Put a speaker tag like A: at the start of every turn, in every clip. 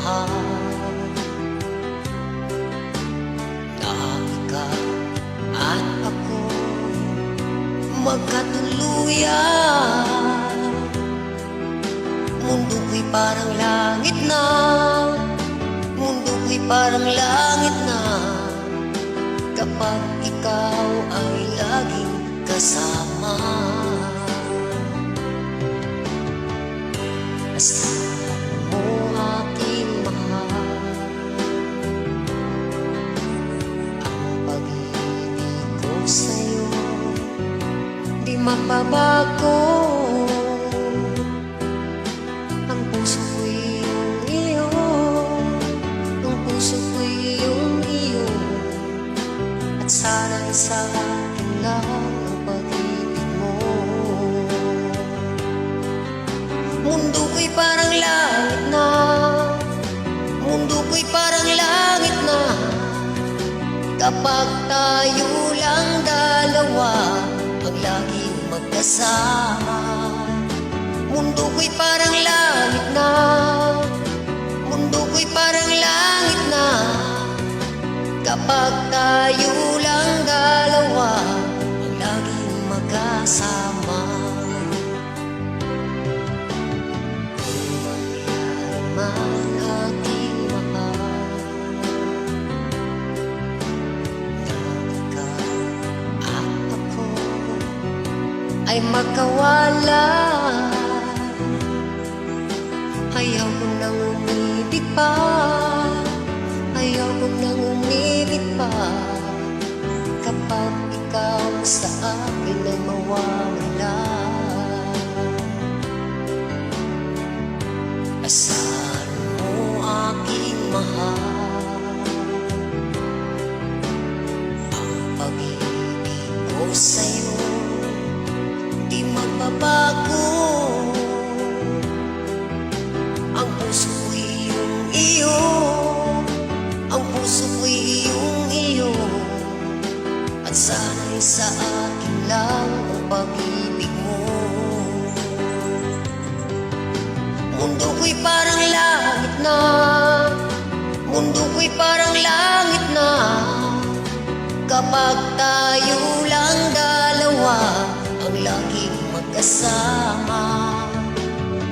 A: mahal na at ako magkatuluyan. Mundo ko'y parang langit na Mundo ko'y parang langit na. Kapag ikaw ay laging kasama. Mapabago Ang puso ko'y iyong iyo Ang puso ko'y iyong iyo At sana'y sa akin lang ang pag-ibig mo. Mundo ko'y parang langit na Mundo ko'y parang langit na. Kapag tayo lang dalawa Ang magkasama Mundo ko'y parang langit ay magkawala. Ayaw ko nang umibig pa. Ayaw ko nang umibig pa. Kapag ikaw sa akin ay mawawala. Asahan mo aking mahal. Ang pag-ibig sa akin lang ang pag-ibig mo. Mundo ko'y parang langit na Mundo ko'y parang langit na. Kapag tayo lang dalawa Ang laging magkasama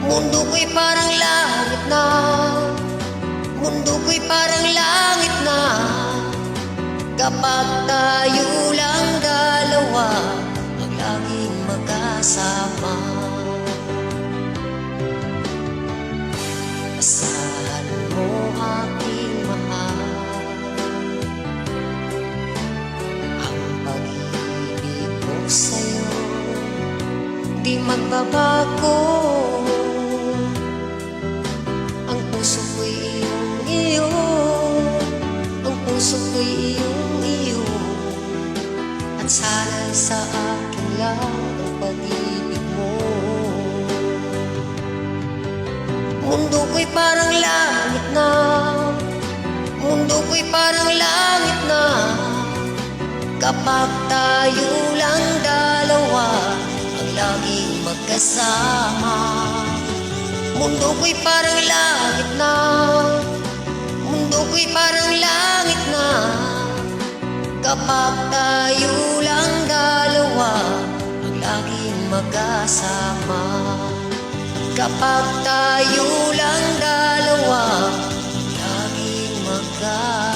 A: Mundo ko'y parang langit na Mundo ko'y parang langit na. Kapag tayo lang dalawa Di magbabago. Ang puso ko'y iyong iyo Ang puso ko'y iyong iyo At sana'y sa akin lang ang pag-ibig mo. Mundo ko'y parang langit na. Mundo ko'y parang langit na. Kapag tayo lang dalawa laging magkasama. Mundo ko'y parang langit na Mundo ko'y parang langit na. Kapag tayo lang dalawa Ang laging magkasama. Kapag tayo lang dalawa Laging magkasama